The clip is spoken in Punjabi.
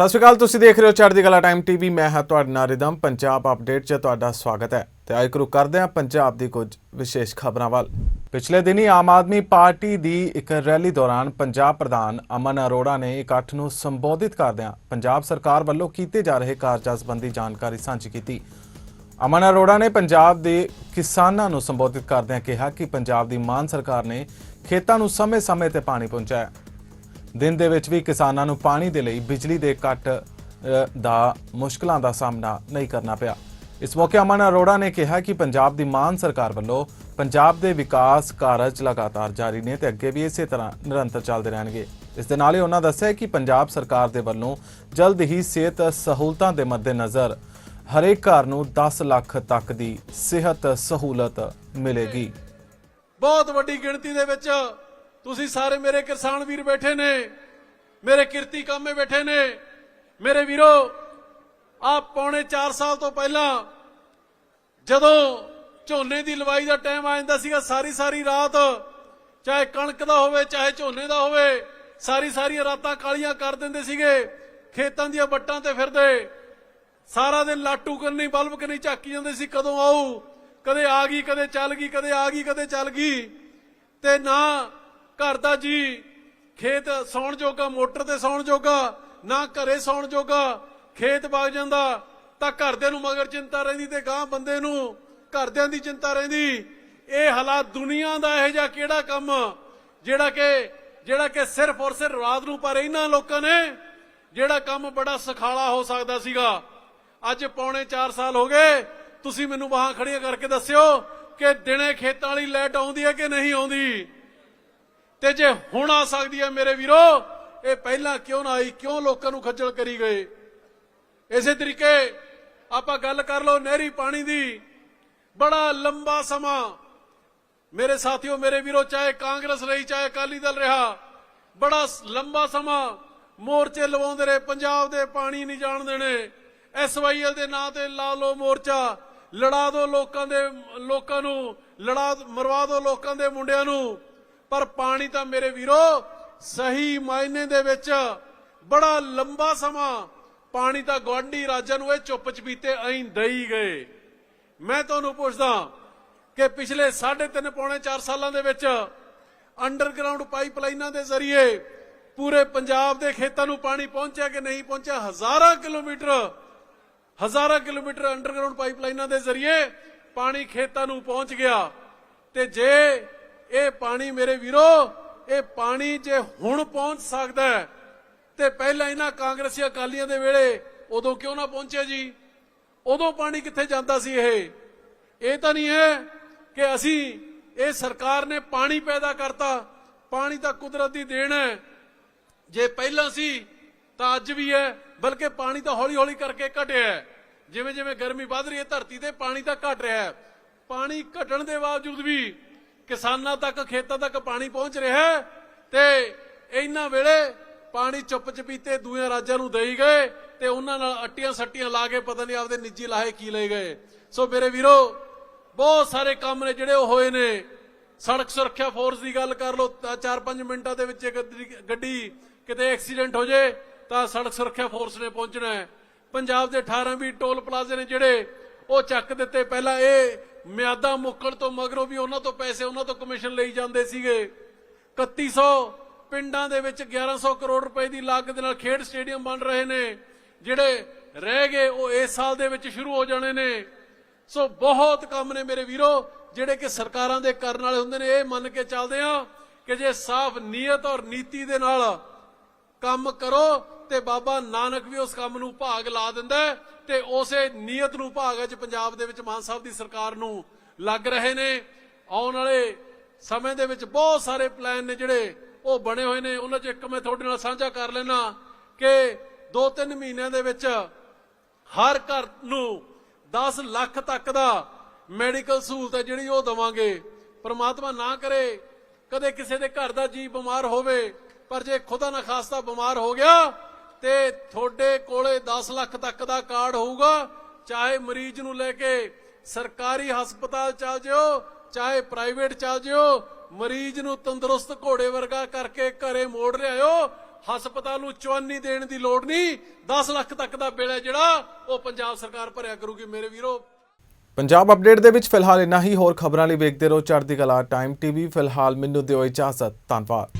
ਸਤਿ ਸ਼੍ਰੀ ਅਕਾਲ, ਤੁਸੀਂ ਦੇਖ ਰਹੇ ਹੋ ਚੜ੍ਹਦੀ ਕਲਾ ਟਾਈਮ ਟੀਵੀ। ਮੈਂ ਹਾਂ ਤੁਹਾਡਾ ਨਾਲ ਰਿਦਮ। ਪੰਜਾਬ ਅਪਡੇਟ 'ਚ ਤੁਹਾਡਾ ਸਵਾਗਤ ਹੈ ਤੇ ਅੱਜ ਸ਼ੁਰੂ ਕਰਦੇ ਹਾਂ ਪੰਜਾਬ ਦੀ ਕੁਝ ਵਿਸ਼ੇਸ਼ ਖਬਰਾਂ ਵੱਲ। ਪਿਛਲੇ ਦਿਨੀ ਆਮ ਆਦਮੀ ਪਾਰਟੀ ਦੀ ਇੱਕ ਰੈਲੀ ਦੌਰਾਨ ਪੰਜਾਬ ਪ੍ਰਧਾਨ ਅਮਨ ਅਰੋੜਾ ਨੇ ਇਕੱਠ ਨੂੰ ਸੰਬੋਧਿਤ ਕਰਦਿਆਂ ਪੰਜਾਬ ਸਰਕਾਰ ਵੱਲੋਂ ਕੀਤੇ ਜਾ ਰਹੇ ਕਾਰਜਾਂ ਸੰਬੰਧੀ ਜਾਣਕਾਰੀ ਸਾਂਝੀ ਕੀਤੀ। ਅਮਨ ਅਰੋੜਾ ਨੇ ਪੰਜਾਬ ਦੇ ਕਿਸਾਨਾਂ ਨੂੰ ਸੰਬੋਧਿਤ ਕਰਦਿਆਂ ਕਿਹਾ ਕਿ ਪੰਜਾਬ ਦੀ ਮਾਨ ਸਰਕਾਰ ਨੇ ਖੇਤਾਂ ਨੂੰ ਸਮੇਂ-ਸਮੇਂ ਤੇ ਪਾਣੀ ਪਹੁੰਚਾਇਆ। ਦਿਨ ਦੇ ਵਿੱਚ ਵੀ ਕਿਸਾਨਾਂ ਨੂੰ ਪਾਣੀ ਦੇ ਲਈ ਬਿਜਲੀ ਦੇ ਕੱਟ ਦਾ ਮੁਸ਼ਕਲਾਂ ਦਾ ਸਾਹਮਣਾ ਨਹੀਂ ਕਰਨਾ ਪਿਆ। ਇਸ ਮੌਕੇ ਅਮਨ ਅਰੋੜਾ ਨੇ ਕਿਹਾ ਕਿ ਪੰਜਾਬ ਦੀ ਮਾਨ ਸਰਕਾਰ ਵੱਲੋਂ ਪੰਜਾਬ ਦੇ ਵਿਕਾਸ ਕਾਰਜ ਲਗਾਤਾਰ ਜਾਰੀ ਨੇ ਤੇ ਅੱਗੇ ਵੀ ਇਸੇ ਤਰ੍ਹਾਂ ਨਿਰੰਤਰ ਚੱਲਦੇ ਰਹਿਣਗੇ। ਇਸ ਦੇ ਨਾਲ ਹੀ ਉਹਨਾਂ ਦੱਸਿਆ ਕਿ ਪੰਜਾਬ ਸਰਕਾਰ ਦੇ ਵੱਲੋਂ ਜਲਦ ਹੀ ਸਿਹਤ ਸਹੂਲਤਾਂ ਦੇ ਮੱਦੇਨਜ਼ਰ ਹਰੇਕ ਘਰ ਨੂੰ 10 ਲੱਖ ਤੱਕ ਦੀ ਸਿਹਤ ਸਹੂਲਤ ਮਿਲੇਗੀ। ਬਹੁਤ ਵੱਡੀ ਗਿਣਤੀ ਦੇ ਵਿੱਚ ਤੁਸੀਂ ਸਾਰੇ ਮੇਰੇ ਕਿਸਾਨ ਵੀਰ ਬੈਠੇ ਨੇ, ਮੇਰੇ ਕਿਰਤੀ ਕਾਮੇ ਬੈਠੇ ਨੇ। ਮੇਰੇ ਵੀਰੋ ਆ ਪੌਣੇ 4 ਸਾਲ ਤੋਂ ਪਹਿਲਾਂ ਜਦੋਂ ਝੋਨੇ ਦੀ ਲਵਾਈ ਦਾ ਟਾਈਮ ਆ ਜਾਂਦਾ ਸੀਗਾ, ਸਾਰੀ ਸਾਰੀ ਰਾਤ ਚਾਹੇ ਕਣਕ ਦਾ ਹੋਵੇ, ਚਾਹੇ ਝੋਨੇ ਦਾ ਹੋਵੇ, ਸਾਰੀ ਸਾਰੀਆਂ ਰਾਤਾਂ ਕਾਲੀਆਂ ਕਰ ਦਿੰਦੇ ਸੀਗੇ, ਖੇਤਾਂ ਦੀਆਂ ਵੱਟਾਂ ਤੇ ਫਿਰਦੇ। ਸਾਰਾ ਦਿਨ ਲਾਟੂ ਕਰਨੀ, ਬਲਬ ਕਰਨੀ ਝਾਕੀ ਜਾਂਦੇ ਸੀ, ਕਦੋਂ ਆਊ, ਕਦੇ ਆ ਗਈ, ਕਦੇ ਚੱਲ ਗਈ, ਕਦੇ ਆ ਗਈ, ਕਦੇ ਚੱਲ ਗਈ। ਤੇ ਨਾ ਘਰ ਦਾ ਜੀ। ਖੇਤ ਸੌਣ ਜੋਗਾ, ਮੋਟਰ ਤੇ ਸੌਣ ਜੋਗਾ, ਨਾ ਘਰੇ ਸੌਣ ਜੋਗਾ, ਖੇਤ ਵਗ ਜਾਂਦਾ, ਤਾਂ ਘਰਦਿਆਂ ਨੂੰ ਮਗਰ ਚਿੰਤਾ ਰਹਿੰਦੀ ਤੇ ਗਾਂ ਬੰਦੇ ਨੂੰ ਘਰਦਿਆਂ ਦੀ ਚਿੰਤਾ ਰਹਿੰਦੀ। ਇਹ ਹਾਲਾਤ ਦੁਨੀਆ ਦਾ ਇਹ ਜਿਹਾ ਕਿਹੜਾ ਕੰਮ? ਜਿਹੜਾ ਕਿ ਜਿਹੜਾ ਕਿ ਸਿਰਫ ਔਰ ਸਿਰਫ ਰਾਤ ਨੂੰ, ਪਰ ਇਹਨਾਂ ਲੋਕਾਂ ਨੇ ਜਿਹੜਾ ਕੰਮ ਬੜਾ ਸਖਾਲਾ ਹੋ ਸਕਦਾ ਸੀਗਾ। ਅੱਜ ਪੌਣੇ 4 ਸਾਲ ਹੋ ਗਏ। ਤੁਸੀਂ ਮੈਨੂੰ ਬਾਹਾਂ ਖੜੀਆਂ ਕਰਕੇ ਦੱਸਿਓ ਕਿ ਦਿਨੇ ਖੇਤਾਂ ਵਾਲੀ ਲਾਈਟ ਆਉਂਦੀ ਹੈ ਕਿ ਨਹੀਂ ਆਉਂਦੀ? ਤੇ ਜੇ ਹੁਣ ਆ ਸਕਦੀ ਹੈ ਮੇਰੇ ਵੀਰੋ, ਇਹ ਪਹਿਲਾਂ ਕਿਉਂ ਨਾ ਆਈ? ਕਿਉਂ ਲੋਕਾਂ ਨੂੰ ਖੱਜਲ ਕਰੀ ਗਏ? ਇਸੇ ਤਰੀਕੇ ਆਪਾਂ ਗੱਲ ਕਰ ਲਓ ਨਹਿਰੀ ਪਾਣੀ ਦੀ। ਬੜਾ ਲੰਬਾ ਸਮਾਂ ਮੇਰੇ ਸਾਥੀਓ, ਮੇਰੇ ਵੀਰੋ, ਚਾਹੇ ਕਾਂਗਰਸ ਰਹੀ ਚਾਹੇ ਅਕਾਲੀ ਦਲ ਰਿਹਾ, ਬੜਾ ਲੰਬਾ ਸਮਾਂ ਮੋਰਚੇ ਲਵਾਉਂਦੇ ਰਹੇ, ਪੰਜਾਬ ਦੇ ਪਾਣੀ ਨਹੀਂ ਜਾਣ ਦੇਣੇ। ਐਸਵਾਈਐਲ ਦੇ ਨਾਂ ਤੇ ਲਾ ਲਓ ਮੋਰਚਾ, ਲੜਾ ਦਿਓ ਲੋਕਾਂ ਦੇ, ਲੋਕਾਂ ਨੂੰ, ਲੜਾ, ਮਰਵਾ ਦਿਓ ਲੋਕਾਂ ਦੇ ਮੁੰਡਿਆਂ ਨੂੰ। ਪਰ ਪਾਣੀ ਤਾਂ ਮੇਰੇ ਵੀਰੋ ਸਹੀ ਮਾਇਨੇ ਦੇ ਵਿੱਚ ਬੜਾ ਲੰਬਾ ਸਮਾਂ ਪਾਣੀ ਤਾਂ ਗਵਾਂਢੀ ਰਾਜਾਂ ਨੂੰ ਇਹ ਚੁੱਪ ਚਪੀਤੇ ਐਂ ਦਈ ਗਏ। ਮੈਂ ਤੁਹਾਨੂੰ ਪੁੱਛਦਾ ਕਿ ਪਿਛਲੇ 3.5 ਪੌਣੇ 4 ਸਾਲਾਂ ਦੇ ਵਿੱਚ ਅੰਡਰਗਰਾਉਂਡ ਪਾਈਪਲਾਈਨਾਂ ਦੇ ਜ਼ਰੀਏ ਪੂਰੇ ਪੰਜਾਬ ਦੇ ਖੇਤਾਂ ਨੂੰ ਪਾਣੀ ਪਹੁੰਚਿਆ ਕਿ ਨਹੀਂ ਪਹੁੰਚਿਆ? ਹਜ਼ਾਰਾਂ ਕਿਲੋਮੀਟਰ ਹਜ਼ਾਰਾਂ ਕਿਲੋਮੀਟਰ ਅੰਡਰਗਰਾਉਂਡ ਪਾਈਪਲਾਈਨਾਂ ਦੇ ਜ਼ਰੀਏ ਪਾਣੀ ਖੇਤਾਂ ਨੂੰ ਪਹੁੰਚ ਗਿਆ। ਤੇ ਜੇ ਇਹ ਪਾਣੀ ਮੇਰੇ ਵੀਰੋ, ਇਹ ਪਾਣੀ ਜੇ ਹੁਣ ਪਹੁੰਚ ਸਕਦਾ ਹੈ, ਤੇ ਪਹਿਲਾਂ ਇਹਨਾਂ ਕਾਂਗਰਸੀ ਅਕਾਲੀਆਂ ਦੇ ਵੇਲੇ ਉਦੋਂ ਕਿਉਂ ਨਾ ਪਹੁੰਚਿਆ ਜੀ? ਉਦੋਂ ਪਾਣੀ ਕਿੱਥੇ ਜਾਂਦਾ ਸੀ ਇਹ? ਇਹ ਤਾਂ ਨਹੀਂ ਹੈ ਕਿ ਅਸੀਂ, ਇਹ ਸਰਕਾਰ ਨੇ ਪਾਣੀ ਪੈਦਾ ਕਰਤਾ, ਪਾਣੀ ਤਾਂ ਕੁਦਰਤ ਦੀ ਦੇਣ ਹੈ। ਜੇ ਪਹਿਲਾਂ ਸੀ, ਤਾਂ ਅੱਜ ਵੀ ਹੈ, ਬਲਕਿ ਪਾਣੀ ਤਾਂ ਹੌਲੀ ਹੌਲੀ ਕਰਕੇ ਘਟਿਆ ਜਿਵੇਂ ਜਿਵੇਂ ਗਰਮੀ ਵੱਧ ਰਹੀ ਹੈ, ਧਰਤੀ ਤੇ ਪਾਣੀ ਤਾਂ ਘਟ ਰਿਹਾ ਹੈ। ਪਾਣੀ ਘਟਣ ਦੇ ਬਾਵਜੂਦ ਵੀ ਕਿਸਾਨਾਂ ਤੱਕ, ਖੇਤਾਂ ਤੱਕ ਪਾਣੀ ਪਹੁੰਚ ਰਿਹਾ ਹੈ ਤੇ ਇਹਨਾਂ ਵੇਲੇ ਪਾਣੀ ਚੁੱਪ ਚਪੀਤੇ ਦੂਏ ਰਾਜਾਂ ਨੂੰ ਦੇਈ ਗਏ ਤੇ ਉਹਨਾਂ ਨਾਲ ਅੱਟੀਆਂ ਸੱਟੀਆਂ ਲਾ ਕੇ ਪਤਾ ਨਹੀਂ ਆਪਦੇ ਨਿੱਜੀ ਲਾਹੇ ਕੀ ਲੈ ਗਏ। ਸੋ ਮੇਰੇ ਵੀਰੋ, ਬਹੁਤ ਸਾਰੇ ਕੰਮ ਨੇ ਜਿਹੜੇ ਉਹ ਹੋਏ ਨੇ। ਸੜਕ ਸੁਰੱਖਿਆ ਫੋਰਸ ਦੀ ਗੱਲ ਕਰ ਲਓ 4-5 ਮਿੰਟਾਂ ਦੇ ਵਿੱਚ ਗੱਡੀ- ਗੱਡੀ ਕਿਤੇ ਐਕਸੀਡੈਂਟ ਹੋ ਜੇ, ਤਾਂ ਸੜਕ ਸੁਰੱਖਿਆ ਫੋਰਸ ਨੇ ਪਹੁੰਚਣਾ ਹੈ। ਪੰਜਾਬ ਦੇ 18 ਵੀ ਟੋਲ ਪਲਾਜ਼ੇ ਨੇ ਜਿਹੜੇ, ਉਹ ਚੱਕ ਦਿੱਤੇ। ਪਹਿਲਾਂ ਇਹ ਮਿਆਦਾ ਮੁੱਕਣ ਤੋਂ ਮਗਰੋਂ ਵੀ ਉਹਨਾਂ ਤੋਂ ਪੈਸੇ, ਉਹਨਾਂ ਤੋਂ ਕਮਿਸ਼ਨ ਲਈ ਜਾਂਦੇ ਸੀਗੇ। 3100 ਪਿੰਡਾਂ ਦੇ ਵਿੱਚ 1100 ਕਰੋੜ ਰੁਪਏ ਦੀ ਲਾਗਤ ਦੇ ਨਾਲ ਖੇਡ ਸਟੇਡੀਅਮ ਬਣ ਰਹੇ ਨੇ। ਜਿਹੜੇ ਰਹਿ ਗਏ, ਉਹ ਇਸ ਸਾਲ ਦੇ ਵਿੱਚ ਸ਼ੁਰੂ ਹੋ ਜਾਣੇ ਨੇ। ਸੋ ਬਹੁਤ ਕੰਮ ਨੇ ਮੇਰੇ ਵੀਰੋ, ਜਿਹੜੇ ਕਿ ਸਰਕਾਰਾਂ ਦੇ ਕਰਨ ਵਾਲੇ ਹੁੰਦੇ ਨੇ। ਇਹ ਮੰਨ ਕੇ ਚੱਲਦੇ ਆ ਕਿ ਜੇ ਸਾਫ਼ ਨੀਅਤ ਔਰ ਨੀਤੀ ਦੇ ਨਾਲ ਕੰਮ ਕਰੋ ਤੇ ਬਾਬਾ ਨਾਨਕ ਵੀ ਉਸ ਕੰਮ ਨੂੰ ਭਾਗ ਲਾ ਦਿੰਦਾ ਤੇ ਉਸੇ ਨੀਅਤ ਨੂੰ ਭਾਗ ਅੱਜ ਪੰਜਾਬ ਦੇ ਵਿੱਚ ਮਾਨ ਸਾਹਿਬ ਦੀ ਸਰਕਾਰ ਨੂੰ ਲੱਗ ਰਹੇ ਨੇ। ਆਉਣ ਵਾਲੇ ਸਮੇਂ ਦੇ ਵਿੱਚ ਬਹੁਤ ਸਾਰੇ ਪਲਾਨ ਨੇ ਜਿਹੜੇ ਉਹ ਬਣੇ ਹੋਏ ਨੇ। ਉਹਨਾਂ 'ਚ ਇੱਕ ਮੈਂ ਤੁਹਾਡੇ ਨਾਲ ਸਾਂਝਾ ਕਰ ਲੈਣਾ ਕਿ 2-3 ਮਹੀਨਿਆਂ ਦੇ ਵਿੱਚ ਹਰ ਘਰ ਨੂੰ 10 ਲੱਖ ਤੱਕ ਦਾ ਮੈਡੀਕਲ ਸਹੂਲਤ ਹੈ ਜਿਹੜੀ ਉਹ ਦਵਾਂਗੇ। ਪਰਮਾਤਮਾ ਨਾ ਕਰੇ, ਕਦੇ ਕਿਸੇ ਦੇ ਘਰ ਦਾ ਜੀ ਬਿਮਾਰ ਹੋਵੇ ਪਰ ਜੇ ਖੁਦਾ ਨਾ ਖਾਸਤਾ ਬਿਮਾਰ ਹੋ ਗਿਆ ਤੇ ਤੁਹਾਡੇ ਕੋਲੇ 10 ਲੱਖ ਤੱਕ ਦਾ ਕਾਰਡ ਹੋਊਗਾ, ਚਾਹੇ ਮਰੀਜ਼ ਨੂੰ ਲੈ ਕੇ ਸਰਕਾਰੀ ਹਸਪਤਾਲ ਚਲ ਜਿਓ, ਚਾਹੇ ਪ੍ਰਾਈਵੇਟ ਚਲ ਜਿਓ, ਮਰੀਜ਼ ਨੂੰ ਤੰਦਰੁਸਤ ਘੋੜੇ ਵਰਗਾ ਕਰਕੇ ਘਰੇ ਮੋੜ ਲਿਆਇਓ, ਹਸਪਤਾਲ ਨੂੰ ਚਵਾਨੀ ਦੇਣ ਦੀ ਲੋੜ ਨਹੀਂ 10 ਲੱਖ ਤੱਕ ਦਾ ਬਿੱਲ ਹੈ ਜਿਹੜਾ, ਉਹ ਪੰਜਾਬ ਸਰਕਾਰ ਭਰਿਆ ਕਰੂਗੀ ਮੇਰੇ ਵੀਰੋ। ਪੰਜਾਬ ਅਪਡੇਟ ਦੇ ਵਿੱਚ ਫਿਲਹਾਲ ਇੰਨਾ ਹੀ, ਹੋਰ ਖਬਰਾਂ ਲਈ ਵੇਖਦੇ ਰਹੋ ਚੜ੍ਹਦੀ ਕਲਾ ਟਾਈਮ ਟੀਵੀ, ਫਿਲਹਾਲ ਮੈਨੂੰ ਦਿਓ ਇਜਾਜ਼ਤ, ਧੰਨਵਾਦ।